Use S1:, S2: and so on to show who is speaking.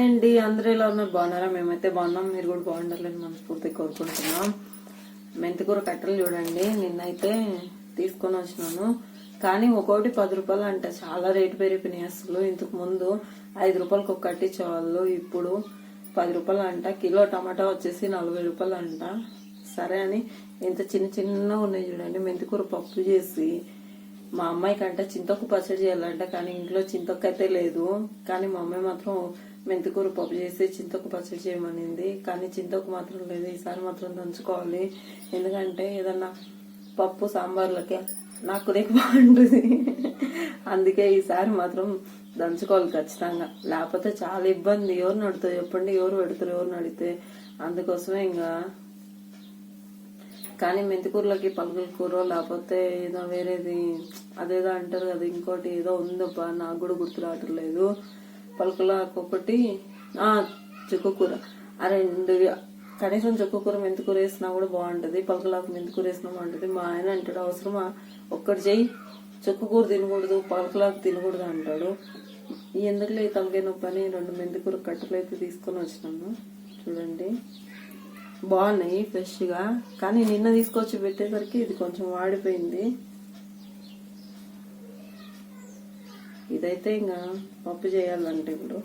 S1: Hi అండి. అందరూ ఎలా ఉన్నారు? బాగున్నారా? మేమైతే బాగున్నాం. మీరు కూడా బాగుండాలని మనస్ఫూర్తిగా కోరుకుంటున్నాం. మెంతికూర కట్టలు చూడండి. నిన్నైతే తీసుకొని వచ్చినాను. కానీ ఒక్కొక్కటి పది రూపాయలు అంట. చాలా రేటు పెరిగిపోయినాయి అసలు. ఇంతకు ముందు ఐదు రూపాయలకు ఒక కట్టించేవాళ్ళు. ఇప్పుడు పది రూపాయలు అంట. కిలో టమాటా వచ్చేసి నలభై రూపాయలు అంట. సరే అని ఇంత చిన్న చిన్నగా ఉన్నాయి చూడండి. మెంతికూర పప్పు చేసి మా అమ్మాయికి అంటే చింతొక్కు పచ్చడి చేయాలంట. కానీ ఇంట్లో చింతొక్కు అయితే లేదు. కానీ మా అమ్మాయి మాత్రం మెంతికూర పప్పు చేసి చింతకు పచ్చడి చేయమనింది. కానీ చింతకు మాత్రం లేదు ఈసారి మాత్రం దంచుకోవాలి. ఎందుకంటే ఏదన్నా పప్పు సాంబార్లకి నాకు రేపు బాగుంటుంది. అందుకే ఈసారి మాత్రం దంచుకోవాలి ఖచ్చితంగా. లేకపోతే చాలా ఇబ్బంది. ఎవరు నడుతుంది చెప్పండి. ఎవరు పెడతారు ఎవరు నడితే. అందుకోసమే ఇంకా. కానీ మెంతికూరలకి పలుకుల కూర లేకపోతే ఏదో వేరేది అదేదో అంటారు కదా ఇంకోటి ఏదో ఉందబ్బా నాకు కూడా గుర్తు రావట్లేదు. పలుకులకు ఒకటి ఆ ఆ రెండు కనీసం చుక్కకూర మెంతికూర వేసినా కూడా బాగుంటుంది. పలుకులాకు మెంతికూర వేసినా బాగుంటుంది. మా ఆయన అంటాడు అవసరమా? ఒక్కటి చెయ్యి. చుక్కకూర తినకూడదు పలుకులాకు తినకూడదు అంటాడు. ఎందుకులే ఈ తలకాయ నొప్పి అని రెండు మెంతికూర కట్టెలు అయితే తీసుకొని వచ్చినాము. చూడండి. బాగున్నాయి ఫ్రెష్గా. కానీ నిన్న తీసుకొచ్చి పెట్టేసరికి ఇది కొంచెం వాడిపోయింది. ఇదైతే ఇంకా పప్పు చేయాలంటే ఇప్పుడు.